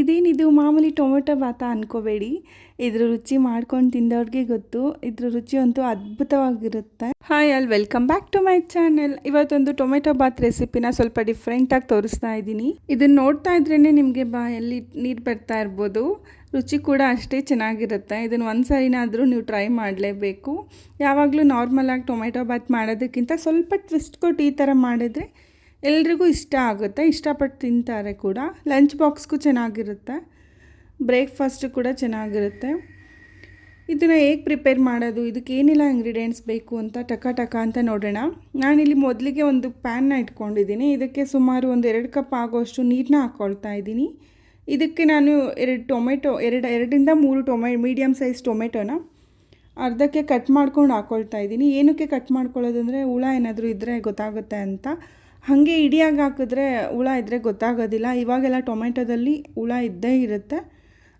ಇದೇನಿದು ಮಾಮೂಲಿ ಟೊಮೆಟೊ ಬಾತ ಅನ್ಕೋಬೇಡಿ. ಇದ್ರ ರುಚಿ ಮಾಡ್ಕೊಂಡು ತಿಂದವ್ರಿಗೆ ಗೊತ್ತು. ಇದ್ರ ರುಚಿ ಅಂತೂ ಅದ್ಭುತವಾಗಿರುತ್ತೆ. Hi all welcome back to my channel ಇವತ್ತೊಂದು ಟೊಮೆಟೊ ಬಾತ್ ರೆಸಿಪಿನ ಸ್ವಲ್ಪ ಡಿಫ್ರೆಂಟಾಗಿ ತೋರಿಸ್ತಾ ಇದ್ದೀನಿ. ಇದನ್ನು ನೋಡ್ತಾ ಇದ್ರೇ ನಿಮಗೆ ಬಾಯಲ್ಲಿ ನೀರು ಬರ್ತಾ ಇರ್ಬೋದು. ರುಚಿ ಕೂಡ ಅಷ್ಟೇ ಚೆನ್ನಾಗಿರುತ್ತೆ. ಇದನ್ನು ಒಂದು ಸರಿನಾದರೂ ನೀವು ಟ್ರೈ ಮಾಡಲೇಬೇಕು. ಯಾವಾಗಲೂ ನಾರ್ಮಲಾಗಿ ಟೊಮೆಟೊ ಬಾತ್ ಮಾಡೋದಕ್ಕಿಂತ ಸ್ವಲ್ಪ ಟ್ವಿಸ್ಟ್ ಕೊಟ್ಟು ಈ ಥರ ಮಾಡಿದ್ರೆ ಎಲ್ರಿಗೂ ಇಷ್ಟ ಆಗುತ್ತೆ, ಇಷ್ಟಪಟ್ಟು ತಿಂತಾರೆ ಕೂಡ. ಲಂಚ್ ಬಾಕ್ಸ್ಗೂ ಚೆನ್ನಾಗಿರುತ್ತೆ, ಬ್ರೇಕ್ಫಾಸ್ಟು ಕೂಡ ಚೆನ್ನಾಗಿರುತ್ತೆ. ಇದನ್ನು ಹೇಗೆ ಪ್ರಿಪೇರ್ ಮಾಡೋದು, ಇದಕ್ಕೆ ಏನೆಲ್ಲ ಇಂಗ್ರೀಡಿಯೆಂಟ್ಸ್ ಬೇಕು ಅಂತ ಟಕ ಟಕ ಅಂತ ನೋಡೋಣ. ನಾನಿಲ್ಲಿ ಮೊದಲಿಗೆ ಒಂದು ಪ್ಯಾನ್ನ ಇಟ್ಕೊಂಡಿದ್ದೀನಿ. ಇದಕ್ಕೆ ಸುಮಾರು ಒಂದು ಎರಡು ಕಪ್ ಆಗೋಷ್ಟು ನೀರನ್ನ ಹಾಕ್ಕೊಳ್ತಾ ಇದ್ದೀನಿ. ಇದಕ್ಕೆ ನಾನು ಎರಡು ಟೊಮೆಟೊ, ಎರಡು, ಎರಡರಿಂದ ಮೂರು ಟೊಮೆ ಮೀಡಿಯಮ್ ಸೈಜ್ ಟೊಮೆಟೊನ ಅರ್ಧಕ್ಕೆ ಕಟ್ ಮಾಡ್ಕೊಂಡು ಹಾಕ್ಕೊಳ್ತಾ ಇದ್ದೀನಿ. ಏನಕ್ಕೆ ಕಟ್ ಮಾಡ್ಕೊಳ್ಳೋದಂದರೆ, ಹುಳ ಏನಾದರೂ ಇದ್ದರೆ ಗೊತ್ತಾಗುತ್ತೆ ಅಂತ. ಹಾಗೆ ಇಡಿಯಾಗಿ ಹಾಕಿದ್ರೆ ಹುಳ ಇದ್ದರೆ ಗೊತ್ತಾಗೋದಿಲ್ಲ. ಇವಾಗೆಲ್ಲ ಟೊಮೆಟೊದಲ್ಲಿ ಹುಳ ಇದ್ದೇ ಇರುತ್ತೆ.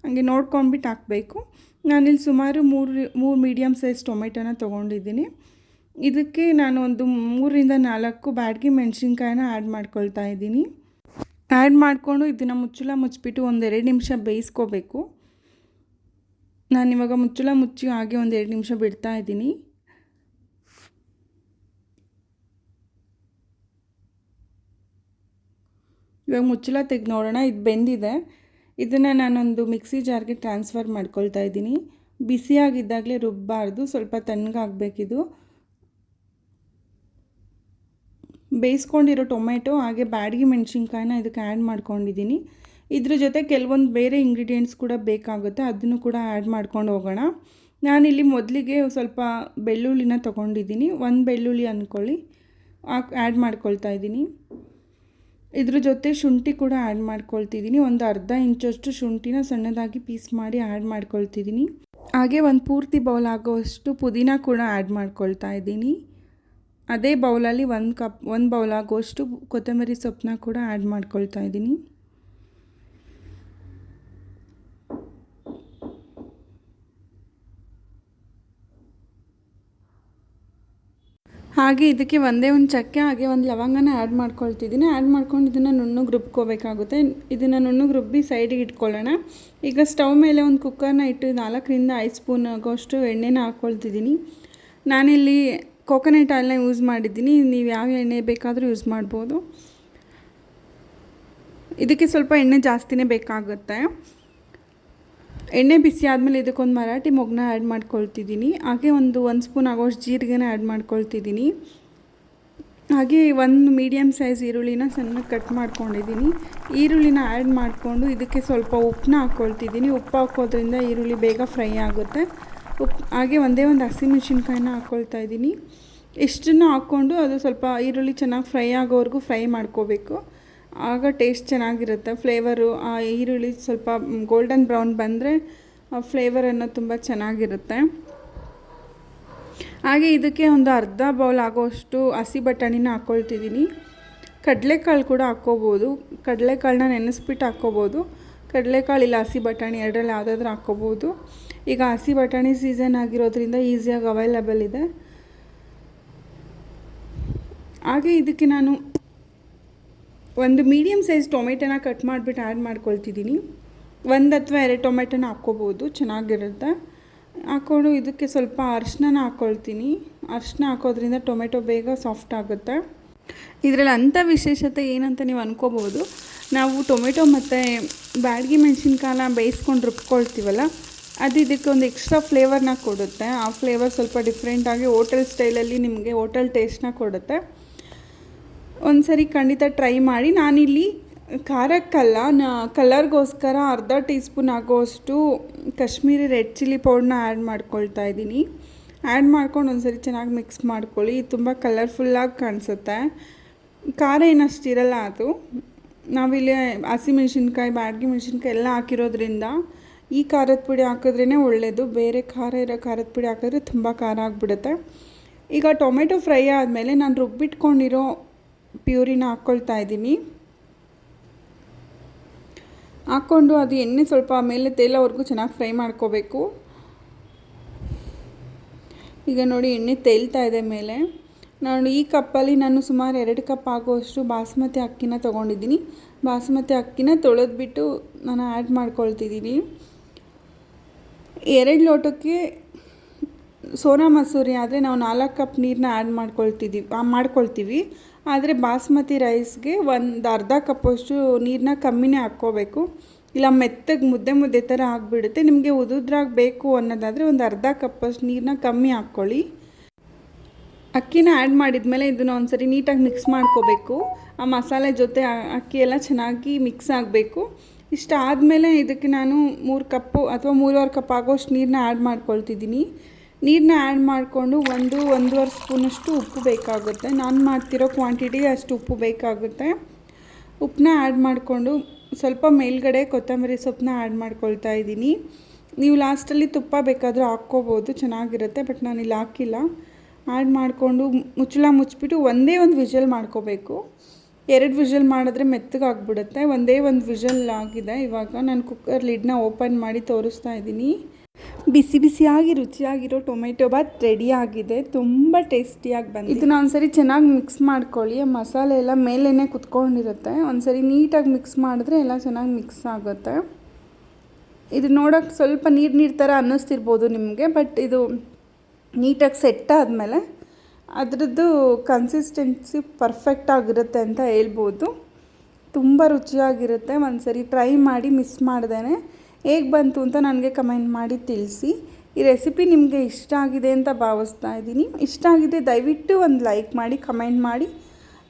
ಹಂಗೆ ನೋಡ್ಕೊಂಡ್ಬಿಟ್ಟು ಹಾಕಬೇಕು. ನಾನಿಲ್ಲಿ ಸುಮಾರು ಮೂರು ಮೂರು ಮೀಡಿಯಮ್ ಸೈಜ್ ಟೊಮೆಟೊನ ತೊಗೊಂಡಿದ್ದೀನಿ. ಇದಕ್ಕೆ ನಾನು ಒಂದು ಮೂರರಿಂದ ನಾಲ್ಕು ಬ್ಯಾಡ್ಗಿ ಮೆಣಸಿನ್ಕಾಯಿನ ಆ್ಯಡ್ ಮಾಡ್ಕೊಳ್ತಾ ಇದ್ದೀನಿ. ಆ್ಯಡ್ ಮಾಡಿಕೊಂಡು ಇದನ್ನು ಮುಚ್ಚಳ ಮುಚ್ಚಿಬಿಟ್ಟು ಒಂದೆರಡು ನಿಮಿಷ ಬೇಯಿಸ್ಕೋಬೇಕು. ನಾನಿವಾಗ ಮುಚ್ಚಳ ಮುಚ್ಚಿ ಹಾಗೆ ಒಂದು ಎರಡು ನಿಮಿಷ ಬಿಡ್ತಾ ಇದ್ದೀನಿ. ಇವಾಗ ಮುಚ್ಚಳ ತೆಗೆದು ನೋಡೋಣ ಇದು ಬೆಂದಿದೆ. ಇದನ್ನು ನಾನೊಂದು ಮಿಕ್ಸಿ ಜಾರ್ಗೆ ಟ್ರಾನ್ಸ್ಫರ್ ಮಾಡ್ಕೊಳ್ತಾ ಇದ್ದೀನಿ. ಬಿಸಿಯಾಗಿದ್ದಾಗಲೇ ರುಬ್ಬಾರ್ದು, ಸ್ವಲ್ಪ ತಣ್ಣಗಾಗಬೇಕಿದು ಬೇಯಿಸ್ಕೊಂಡಿರೋ ಟೊಮೆಟೊ ಹಾಗೆ ಬ್ಯಾಡಗಿ ಮೆಣಸಿನ್ಕಾಯಿನ ಇದಕ್ಕೆ ಆ್ಯಡ್ ಮಾಡ್ಕೊಂಡಿದ್ದೀನಿ. ಇದ್ರ ಜೊತೆ ಕೆಲವೊಂದು ಬೇರೆ ಇಂಗ್ರೀಡಿಯೆಂಟ್ಸ್ ಕೂಡ ಬೇಕಾಗುತ್ತೆ ಅದನ್ನು ಕೂಡ ಆ್ಯಡ್ ಮಾಡ್ಕೊಂಡು ಹೋಗೋಣ. ನಾನಿಲ್ಲಿ ಮೊದಲಿಗೆ ಸ್ವಲ್ಪ ಬೆಳ್ಳುಳ್ಳಿನ ತೊಗೊಂಡಿದ್ದೀನಿ. ಒಂದು ಬೆಳ್ಳುಳ್ಳಿ ಅಂದ್ಕೊಳ್ಳಿ ಆ್ಯಡ್ ಮಾಡ್ಕೊಳ್ತಾ ಇದ್ದೀನಿ. ಇದ್ರ ಜೊತೆ ಶುಂಠಿ ಕೂಡ ಆ್ಯಡ್ ಮಾಡ್ಕೊಳ್ತಿದ್ದೀನಿ ಒಂದು ಅರ್ಧ ಇಂಚಷ್ಟು ಶುಂಠಿನ ಸಣ್ಣದಾಗಿ ಪೀಸ್ ಮಾಡಿ ಆ್ಯಡ್ ಮಾಡ್ಕೊಳ್ತಿದ್ದೀನಿ ಹಾಗೆ ಒಂದು ಪೂರ್ತಿ ಬೌಲ್ ಆಗೋಷ್ಟು ಪುದೀನ ಕೂಡ ಆ್ಯಡ್ ಮಾಡ್ಕೊಳ್ತಾ ಇದ್ದೀನಿ. ಅದೇ ಬೌಲಲ್ಲಿ ಒಂದು ಕಪ್ ಒಂದು ಬೌಲ್ ಆಗೋಷ್ಟು ಕೊತ್ತಂಬರಿ ಸೊಪ್ಪನ್ನ ಕೂಡ ಆ್ಯಡ್ ಮಾಡ್ಕೊಳ್ತಾ ಇದ್ದೀನಿ. ಹಾಗೆ ಇದಕ್ಕೆ ಒಂದೇ ಒಂದು ಚಕ್ಕೆ, ಹಾಗೆ ಒಂದು ಲವಂಗನ ಆ್ಯಡ್ ಮಾಡ್ಕೊಳ್ತಿದ್ದೀನಿ. ಆ್ಯಡ್ ಮಾಡ್ಕೊಂಡು ಇದನ್ನು ನುಣ್ಣಗೆ ರುಬ್ಕೋಬೇಕಾಗುತ್ತೆ. ಇದನ್ನು ನುಣ್ಣಗೆ ರುಬ್ಬಿ ಸೈಡಿಗೆ ಇಟ್ಕೊಳ್ಳೋಣ. ಈಗ ಸ್ಟವ್ ಮೇಲೆ ಒಂದು ಕುಕ್ಕರ್ನ ಇಟ್ಟು ನಾಲ್ಕರಿಂದ ಐದು ಸ್ಪೂನ್ ಆಗೋಷ್ಟು ಎಣ್ಣೆನ ಹಾಕ್ಕೊಳ್ತಿದ್ದೀನಿ ನಾನಿಲ್ಲಿ ಕೋಕೋನಟ್ ಆಯಿಲ್ನ ಯೂಸ್ ಮಾಡಿದ್ದೀನಿ. ನೀವು ಯಾವ ಎಣ್ಣೆ ಬೇಕಾದರೂ ಯೂಸ್ ಮಾಡ್ಬೋದು. ಇದಕ್ಕೆ ಸ್ವಲ್ಪ ಎಣ್ಣೆ ಜಾಸ್ತಿನೇ ಬೇಕಾಗುತ್ತೆ. ಎಣ್ಣೆ ಬಿಸಿ ಆದಮೇಲೆ ಇದಕ್ಕೊಂದು ಮರಾಠಿ ಮೊಗ್ನ ಆ್ಯಡ್ ಮಾಡ್ಕೊಳ್ತಿದ್ದೀನಿ. ಹಾಗೆ ಒಂದು ಒಂದು ಸ್ಪೂನ್ ಆಗೋಷ್ಟು ಜೀರಿಗೆನ ಆ್ಯಡ್ ಮಾಡ್ಕೊಳ್ತಿದ್ದೀನಿ. ಹಾಗೆ ಒಂದು ಮೀಡಿಯಮ್ ಸೈಜ್ ಈರುಳ್ಳಿನ ಸಣ್ಣ ಕಟ್ ಮಾಡ್ಕೊಂಡಿದ್ದೀನಿ. ಈರುಳ್ಳಿನ ಆ್ಯಡ್ ಮಾಡಿಕೊಂಡು ಇದಕ್ಕೆ ಸ್ವಲ್ಪ ಉಪ್ಪನ್ನ ಹಾಕ್ಕೊಳ್ತಿದ್ದೀನಿ ಉಪ್ಪು ಹಾಕೋದ್ರಿಂದ ಈರುಳ್ಳಿ ಬೇಗ ಫ್ರೈ ಆಗುತ್ತೆ. ಉಪ್ಪು ಹಾಗೆ ಒಂದೇ ಒಂದು ಹಸಿಮೆಣ್ಸಿನ್ಕಾಯಿನ ಹಾಕ್ಕೊಳ್ತಾ ಇದ್ದೀನಿ. ಇಷ್ಟನ್ನು ಹಾಕ್ಕೊಂಡು ಅದು ಸ್ವಲ್ಪ ಈರುಳ್ಳಿ ಚೆನ್ನಾಗಿ ಫ್ರೈ ಆಗೋವರೆಗೂ ಫ್ರೈ ಮಾಡ್ಕೋಬೇಕು. ಆಗ ಟೇಸ್ಟ್ ಚೆನ್ನಾಗಿರುತ್ತೆ. ಫ್ಲೇವರು ಆ ಈರುಳ್ಳಿ ಸ್ವಲ್ಪ ಗೋಲ್ಡನ್ ಬ್ರೌನ್ ಬಂದರೆ ಫ್ಲೇವರ್ ಅನ್ನೋದು ತುಂಬ ಚೆನ್ನಾಗಿರುತ್ತೆ. ಹಾಗೆ ಇದಕ್ಕೆ ಒಂದು ಅರ್ಧ ಬೌಲ್ ಆಗೋಷ್ಟು ಹಸಿ ಬಟಾಣಿನ ಹಾಕ್ಕೊಳ್ತಿದ್ದೀನಿ ಕಡಲೆಕಾಳು ಕೂಡ ಹಾಕ್ಕೋಬೋದು. ಕಡಲೆಕಾಳನ್ನ ನೆನೆಸ್ಬಿಟ್ಟು ಹಾಕ್ಕೋಬೋದು. ಕಡಲೆಕಾಳು ಇಲ್ಲ, ಹಸಿ ಬಟಾಣಿ ಎರಡರಲ್ಲಿ ಯಾವುದಾದ್ರೂ ಹಾಕ್ಕೋಬೋದು. ಈಗ ಹಸಿ ಬಟಾಣಿ ಸೀಸನ್ ಆಗಿರೋದ್ರಿಂದ ಈಸಿಯಾಗಿ ಅವೈಲಬಲ್ ಇದೆ. ಹಾಗೆ ಇದಕ್ಕೆ ನಾನು ಒಂದು ಮೀಡಿಯಮ್ ಸೈಜ್ ಟೊಮೆಟೊನ ಕಟ್ ಮಾಡಿಬಿಟ್ಟು ಆ್ಯಡ್ ಮಾಡ್ಕೊಳ್ತಿದ್ದೀನಿ. ಒಂದು ಅಥವಾ ಎರಡು ಟೊಮೆಟೊನ ಹಾಕ್ಕೋಬೋದು, ಚೆನ್ನಾಗಿರುತ್ತೆ. ಹಾಕ್ಕೊಂಡು ಇದಕ್ಕೆ ಸ್ವಲ್ಪ ಅರ್ಶಿನ ಹಾಕ್ಕೊಳ್ತೀನಿ. ಅರ್ಶಿನ ಹಾಕೋದ್ರಿಂದ ಟೊಮೆಟೊ ಬೇಗ ಸಾಫ್ಟ್ ಆಗುತ್ತೆ. ಇದರಲ್ಲಿ ಅಂಥ ವಿಶೇಷತೆ ಏನಂತ ನೀವು ಅನ್ಕೋಬೋದು. ನಾವು ಟೊಮೆಟೊ ಮತ್ತು ಬ್ಯಾಡ್ಗಿ ಮೆಣಸಿನ್ಕಾಯನ್ನ ಬೇಯಿಸ್ಕೊಂಡು ರುಬ್ಕೊಳ್ತೀವಲ್ಲ, ಅದು ಇದಕ್ಕೆ ಒಂದು ಎಕ್ಸ್ಟ್ರಾ ಫ್ಲೇವರ್ನ ಕೊಡುತ್ತೆ. ಆ ಫ್ಲೇವರ್ ಸ್ವಲ್ಪ ಡಿಫ್ರೆಂಟಾಗಿ ಹೋಟೆಲ್ ಸ್ಟೈಲಲ್ಲಿ ನಿಮಗೆ ಹೋಟೆಲ್ ಟೇಸ್ಟ್ನ ಕೊಡುತ್ತೆ. ಒಂದು ಸರಿ ಖಂಡಿತ ಟ್ರೈ ಮಾಡಿ. ನಾನಿಲ್ಲಿ ಖಾರಕ್ಕಲ್ಲ, ನ ಕಲರ್ಗೋಸ್ಕರ ಅರ್ಧ ಟೀ ಸ್ಪೂನ್ ಆಗೋಷ್ಟು ಕಾಶ್ಮೀರಿ ರೆಡ್ ಚಿಲ್ಲಿ ಪೌಡ್ರನ್ನ ಆ್ಯಡ್ ಮಾಡ್ಕೊಳ್ತಾ ಇದ್ದೀನಿ. ಆ್ಯಡ್ ಮಾಡ್ಕೊಂಡು ಒಂದು ಸರಿ ಚೆನ್ನಾಗಿ ಮಿಕ್ಸ್ ಮಾಡ್ಕೊಳ್ಳಿ. ತುಂಬ ಕಲರ್ಫುಲ್ಲಾಗಿ ಕಾಣಿಸುತ್ತೆ. ಖಾರ ಏನಷ್ಟು ಇರಲ್ಲ ಅದು. ನಾವಿಲ್ಲಿ ಹಸಿಮೆಣ್ಸಿನ್ಕಾಯಿ ಬ್ಯಾಡ್ಗೆ ಮೆಣಸಿನ್ಕಾಯಿ ಎಲ್ಲ ಹಾಕಿರೋದ್ರಿಂದ ಈ ಖಾರದ ಪುಡಿ ಹಾಕಿದ್ರೇ ಒಳ್ಳೆಯದು ಬೇರೆ ಖಾರ ಇರೋ ಖಾರದ ಪುಡಿ ಹಾಕಿದ್ರೆ ತುಂಬ ಖಾರ ಆಗಿಬಿಡುತ್ತೆ. ಈಗ ಟೊಮೆಟೊ ಫ್ರೈ ಆದಮೇಲೆ ನಾನು ರುಬ್ಬಿಟ್ಕೊಂಡಿರೋ ಪ್ಯೂರಿನ ಹಾಕ್ಕೊಳ್ತಾ ಇದ್ದೀನಿ. ಹಾಕ್ಕೊಂಡು ಅದು ಎಣ್ಣೆ ಸ್ವಲ್ಪ ಮೇಲೆ ತೇಲೋವರೆಗೂ ಚೆನ್ನಾಗಿ ಫ್ರೈ ಮಾಡ್ಕೋಬೇಕು. ಈಗ ನೋಡಿ ಎಣ್ಣೆ ತೇಲ್ತಾ ಇದೆ ಮೇಲೆ. ನಾನು ಈ ಕಪ್ಪಲ್ಲಿ ನಾನು ಸುಮಾರು ಎರಡು ಕಪ್ ಆಗುವಷ್ಟು ಬಾಸ್ಮತಿ ಅಕ್ಕಿನ ತೊಗೊಂಡಿದ್ದೀನಿ. ಬಾಸುಮತಿ ಅಕ್ಕಿನ ತೊಳೆದ್ಬಿಟ್ಟು ನಾನು ಆ್ಯಡ್ ಮಾಡ್ಕೊಳ್ತಿದ್ದೀನಿ. ಎರಡು ಲೋಟಕ್ಕೆ ಸೋನಾ ಮಸೂರಿ ಆದರೆ ನಾವು ನಾಲ್ಕು ಕಪ್ ನೀರನ್ನ ಆ್ಯಡ್ ಮಾಡ್ಕೊಳ್ತಿದ್ದೀವಿ ಮಾಡ್ಕೊಳ್ತೀವಿ. ಆದರೆ ಬಾಸ್ಮತಿ ರೈಸ್ಗೆ ಒಂದು ಅರ್ಧ ಕಪ್ಪಷ್ಟು ನೀರನ್ನ ಕಮ್ಮಿನೇ ಹಾಕ್ಕೋಬೇಕು. ಇಲ್ಲ ಮೆತ್ತಗೆ ಮುದ್ದೆ ಮುದ್ದೆ ಥರ ಆಗಿಬಿಡುತ್ತೆ. ನಿಮಗೆ ಉದುದ್ರಾಗ ಬೇಕು ಅನ್ನೋದಾದರೆ ಒಂದು ಅರ್ಧ ಕಪ್ಪಷ್ಟು ನೀರನ್ನ ಕಮ್ಮಿ ಹಾಕ್ಕೊಳ್ಳಿ. ಅಕ್ಕಿನ ಆ್ಯಡ್ ಮಾಡಿದ್ಮೇಲೆ ಇದನ್ನು ಒಂದ್ಸರಿ ನೀಟಾಗಿ ಮಿಕ್ಸ್ ಮಾಡ್ಕೋಬೇಕು. ಆ ಮಸಾಲೆ ಜೊತೆ ಅಕ್ಕಿ ಎಲ್ಲ ಚೆನ್ನಾಗಿ ಮಿಕ್ಸ್ ಆಗಬೇಕು. ಇಷ್ಟ ಆದಮೇಲೆ ಇದಕ್ಕೆ ನಾನು ಮೂರು ಕಪ್ಪು ಅಥವಾ ಮೂರುವರೆ ಕಪ್ ಆಗೋಷ್ಟು ನೀರನ್ನ ಆ್ಯಡ್ ಮಾಡ್ಕೊಳ್ತಿದ್ದೀನಿ. ನೀರನ್ನ ಆ್ಯಡ್ ಮಾಡಿಕೊಂಡು ಒಂದು, ಒಂದೂವರೆ ಸ್ಪೂನಷ್ಟು ಉಪ್ಪು ಬೇಕಾಗುತ್ತೆ. ನಾನು ಮಾಡ್ತಿರೋ ಕ್ವಾಂಟಿಟಿ ಅಷ್ಟು ಉಪ್ಪು ಬೇಕಾಗುತ್ತೆ. ಉಪ್ಪನ್ನ ಆ್ಯಡ್ ಮಾಡಿಕೊಂಡು ಸ್ವಲ್ಪ ಮೇಲ್ಗಡೆ ಕೊತ್ತಂಬರಿ ಸೊಪ್ಪನ್ನ ಆ್ಯಡ್ ಮಾಡ್ಕೊಳ್ತಾ ಇದ್ದೀನಿ. ನೀವು ಲಾಸ್ಟಲ್ಲಿ ತುಪ್ಪ ಬೇಕಾದರೂ ಹಾಕ್ಕೋಬೋದು, ಚೆನ್ನಾಗಿರುತ್ತೆ ಬಟ್ ನಾನು ಇಲ್ಲಿ ಹಾಕಿಲ್ಲ. ಆ್ಯಡ್ ಮಾಡಿಕೊಂಡು ಮುಚ್ಚಳ ಮುಚ್ಚಿಬಿಟ್ಟು ಒಂದೇ ಒಂದು ವಿಷಲ್ ಮಾಡ್ಕೋಬೇಕು. ಎರಡು ವಿಷಲ್ ಮಾಡಿದ್ರೆ ಮೆತ್ತಗಾಗ್ಬಿಡುತ್ತೆ ಒಂದೇ ಒಂದು ವಿಷಲ್ ಆಗಿದೆ. ಇವಾಗ ನಾನು ಕುಕ್ಕರ್ ಲಿಡ್ನ ಓಪನ್ ಮಾಡಿ ತೋರಿಸ್ತಾ ಇದ್ದೀನಿ. ಬಿಸಿ ಬಿಸಿಯಾಗಿ, ರುಚಿಯಾಗಿರೋ ಟೊಮೆಟೊ ಬಾತ್ ರೆಡಿ ಆಗಿದೆ. ತುಂಬ ಟೇಸ್ಟಿಯಾಗಿ ಬಂದಿದೆ. ಇದನ್ನ ಒಂದ್ಸರಿ ಚೆನ್ನಾಗಿ ಮಿಕ್ಸ್ ಮಾಡ್ಕೊಳ್ಳಿ. ಮಸಾಲೆ ಎಲ್ಲ ಮೇಲೇ ಕುತ್ಕೊಂಡಿರುತ್ತೆ. ಒಂದ್ಸರಿ ನೀಟಾಗಿ ಮಿಕ್ಸ್ ಮಾಡಿದ್ರೆ ಎಲ್ಲ ಚೆನ್ನಾಗಿ ಮಿಕ್ಸ್ ಆಗುತ್ತೆ. ಇದು ನೋಡೋಕೆ ಸ್ವಲ್ಪ ನೀರು ನೀರು ಥರ ಅನ್ನಿಸ್ತಿರ್ಬೋದು ನಿಮಗೆ ಬಟ್ ಇದು ನೀಟಾಗಿ ಸೆಟ್ ಆದಮೇಲೆ ಅದರದ್ದು ಕನ್ಸಿಸ್ಟೆನ್ಸಿ ಪರ್ಫೆಕ್ಟ್ ಆಗಿರುತ್ತೆ ಅಂತ ಹೇಳ್ಬೋದು. ತುಂಬ ರುಚಿಯಾಗಿರುತ್ತೆ. ಒಂದ್ಸರಿ ಟ್ರೈ ಮಾಡಿ ಮಿಸ್ ಮಾಡ್ದೇನೆ. ಹೇಗೆ ಬಂತು ಅಂತ ನನಗೆ ಕಮೆಂಟ್ ಮಾಡಿ ತಿಳಿಸಿ. ಈ ರೆಸಿಪಿ ನಿಮಗೆ ಇಷ್ಟ ಆಗಿದೆ ಅಂತ ಭಾವಿಸ್ತಾ ಇದ್ದೀನಿ. ಇಷ್ಟ ಆಗಿದೆ ದಯವಿಟ್ಟು ಒಂದು ಲೈಕ್ ಮಾಡಿ, ಕಮೆಂಟ್ ಮಾಡಿ.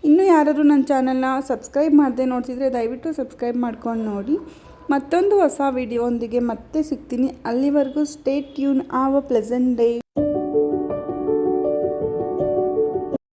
ಇನ್ನೂ ಯಾರಾದರೂ ನನ್ನ ಚಾನಲ್ನ ಸಬ್ಸ್ಕ್ರೈಬ್ ಮಾಡದೆ ನೋಡ್ತಿದ್ರೆ ದಯವಿಟ್ಟು ಸಬ್ಸ್ಕ್ರೈಬ್ ಮಾಡ್ಕೊಂಡು ನೋಡಿ. ಮತ್ತೊಂದು ಹೊಸ ವಿಡಿಯೋ ಒಂದಿಗೆ ಮತ್ತೆ ಸಿಗ್ತೀನಿ. ಅಲ್ಲಿವರೆಗೂ stay tune have pleasant day